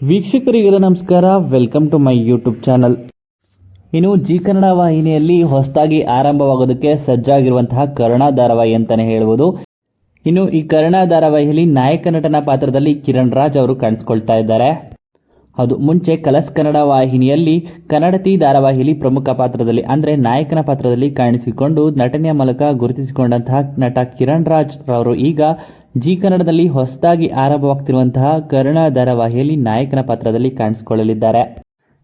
ವೀಕ್ಷಕರಿಗೆಲ್ಲ ನಮಸ್ಕಾರ. Welcome to my YouTube channel ಇನ್ನು G Kannada ವಾಹಿನಿಯಲ್ಲಿ ಹೊಸದಾಗಿ ಆರಂಭವಾಗೋದಕ್ಕೆ ಸಜ್ಜಾಗಿರುವಂತಹ ಕರ್ಣ ಧಾರಾವಾಹಿ ಅಂತಲೇ ಹೇಳ್ಬೋದು. ಇನ್ನು ಈ ಕರ್ಣ ಧಾರಾವಾಹಿಯಲ್ಲಿ ನಾಯಕ ನಟನ ಪಾತ್ರದಲ್ಲಿ ಕಿರಣ್ ರಾಜ್ ಅವರು ಕಾಣಿಸ್ಕೊಳ್ತಾ ಇದ್ದಾರೆ. ಹೌದು, ಮುಂಚೆ ಕಲರ್ಸ್ ಕನ್ನಡ ವಾಹಿನಿಯಲ್ಲಿ ಕನ್ನಡತಿ ಧಾರಾವಾಹಿಯಲ್ಲಿ ಪ್ರಮುಖ ಪಾತ್ರದಲ್ಲಿ, ಅಂದರೆ ನಾಯಕನ ಪಾತ್ರದಲ್ಲಿ ಕಾಣಿಸಿಕೊಂಡು ನಟನೆಯ ಮೂಲಕ ಗುರುತಿಸಿಕೊಂಡಂತಹ ನಟ ಕಿರಣ್ ರಾಜ್ ರವರು ಈಗ ಜಿ ಕನ್ನಡದಲ್ಲಿ ಹೊಸದಾಗಿ ಆರಂಭವಾಗ್ತಿರುವಂತಹ ಕರುಣ ಧಾರಾವಾಹಿಯಲ್ಲಿ ನಾಯಕನ ಪಾತ್ರದಲ್ಲಿ ಕಾಣಿಸಿಕೊಳ್ಳಲಿದ್ದಾರೆ.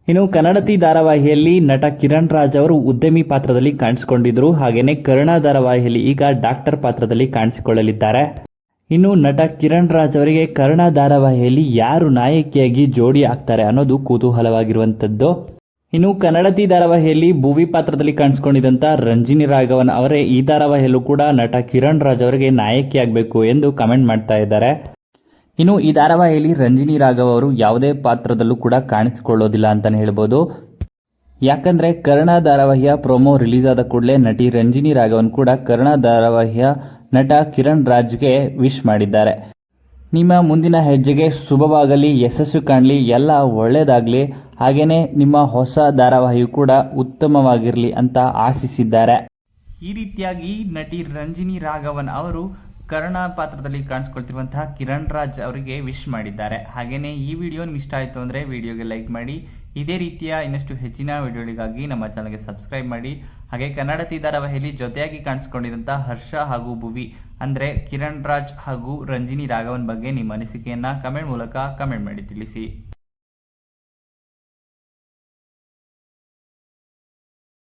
ಇನ್ನು ಕನ್ನಡತಿ ಧಾರಾವಾಹಿಯಲ್ಲಿ ನಟ ಕಿರಣ್ ರಾಜ್ ಅವರು ಉದ್ಯಮಿ ಪಾತ್ರದಲ್ಲಿ ಕಾಣಿಸಿಕೊಂಡಿದ್ದರು ಹಾಗೆಯೇ ಕರುಣಾ ಧಾರಾವಾಹಿಯಲ್ಲಿ ಈಗ ಡಾಕ್ಟರ್ ಪಾತ್ರದಲ್ಲಿ ಕಾಣಿಸಿಕೊಳ್ಳಲಿದ್ದಾರೆ. ಇನ್ನು ನಟ ಕಿರಣ್ ರಾಜ್ ಅವರಿಗೆ ಕರ್ಣ ಧಾರಾವಾಹಿಯಲ್ಲಿ ಯಾರು ನಾಯಕಿಯಾಗಿ ಜೋಡಿ ಆಗ್ತಾರೆ ಅನ್ನೋದು ಕುತೂಹಲವಾಗಿರುವಂಥದ್ದು. ಇನ್ನು ಕನ್ನಡತಿ ಧಾರಾವಾಹಿಯಲ್ಲಿ ಭುವಿ ಪಾತ್ರದಲ್ಲಿ ಕಾಣಿಸ್ಕೊಂಡಿದ್ದಂಥ ರಂಜಿನಿ ರಾಘವನ್ ಅವರೇ ಈ ಧಾರಾವಾಹಿಯಲ್ಲೂ ಕೂಡ ನಟ ಕಿರಣ್ ರಾಜ್ ಅವರಿಗೆ ನಾಯಕಿಯಾಗಬೇಕು ಎಂದು ಕಮೆಂಟ್ ಮಾಡ್ತಾ ಇದ್ದಾರೆ. ಇನ್ನು ಈ ಧಾರಾವಾಹಿಯಲ್ಲಿ ರಂಜಿನಿ ರಾಘವ್ ಅವರು ಯಾವುದೇ ಪಾತ್ರದಲ್ಲೂ ಕೂಡ ಕಾಣಿಸಿಕೊಳ್ಳೋದಿಲ್ಲ ಅಂತಲೇ ಹೇಳ್ಬೋದು. ಯಾಕಂದ್ರೆ ಕರ್ಣ ಧಾರಾವಾಹಿಯ ಪ್ರೊಮೋ ರಿಲೀಸ್ ಆದ ಕೂಡಲೇ ನಟಿ ರಂಜಿನಿ ರಾಘವನ್ ಕೂಡ ಕರ್ಣ ಧಾರಾವಾಹಿಯ ನಟ ಕಿರಣ್ ರಾಜ್ಗೆ ವಿಶ್ ಮಾಡಿದ್ದಾರೆ. ನಿಮ್ಮ ಮುಂದಿನ ಹೆಜ್ಜೆಗೆ ಶುಭವಾಗಲಿ, ಯಶಸ್ಸು ಕಾಣಲಿ, ಎಲ್ಲ ಒಳ್ಳೆಯದಾಗಲಿ ಹಾಗೆಯೇ ನಿಮ್ಮ ಹೊಸ ಧಾರಾವಾಹಿಯು ಕೂಡ ಉತ್ತಮವಾಗಿರಲಿ ಅಂತ ಆಶಿಸಿದ್ದಾರೆ. ಈ ರೀತಿಯಾಗಿ ನಟಿ ರಂಜಿನಿ ರಾಘವನ್ ಅವರು ಕರ್ಣ ಪಾತ್ರದಲ್ಲಿ ಕಾಣಿಸ್ಕೊಳ್ತಿರುವಂತಹ ಕಿರಣ್ ರಾಜ್ ಅವರಿಗೆ ವಿಶ್ ಮಾಡಿದ್ದಾರೆ. ಹಾಗೆಯೇ ಈ ವಿಡಿಯೋ ನಿಮ್ಗೆ ಇಷ್ಟ ಆಯಿತು ಅಂದರೆ ವಿಡಿಯೋಗೆ ಲೈಕ್ ಮಾಡಿ ಇದೇ ರೀತಿಯ ಇನ್ನಷ್ಟು ಹೆಚ್ಚಿನ ವಿಡಿಯೋಗಳಿಗಾಗಿ ನಮ್ಮ ಚಾನಲ್ಗೆ ಸಬ್ಸ್ಕ್ರೈಬ್ ಮಾಡಿ. ಹಾಗೆ ಕನ್ನಡತಿ ಧಾರಾವಾಹಿಯಲ್ಲಿ ಜೊತೆಯಾಗಿ ಕಾಣಿಸ್ಕೊಂಡಿದ್ದಂಥ ಹರ್ಷ ಹಾಗೂ ಭುವಿ, ಅಂದರೆ ಕಿರಣ್ ರಾಜ್ ಹಾಗೂ ರಂಜಿನಿ ರಾಘವನ್ ಬಗ್ಗೆ ನಿಮ್ಮ ಅನಿಸಿಕೆಯನ್ನು ಕಮೆಂಟ್ ಮೂಲಕ ಕಮೆಂಟ್ ಮಾಡಿ ತಿಳಿಸಿ.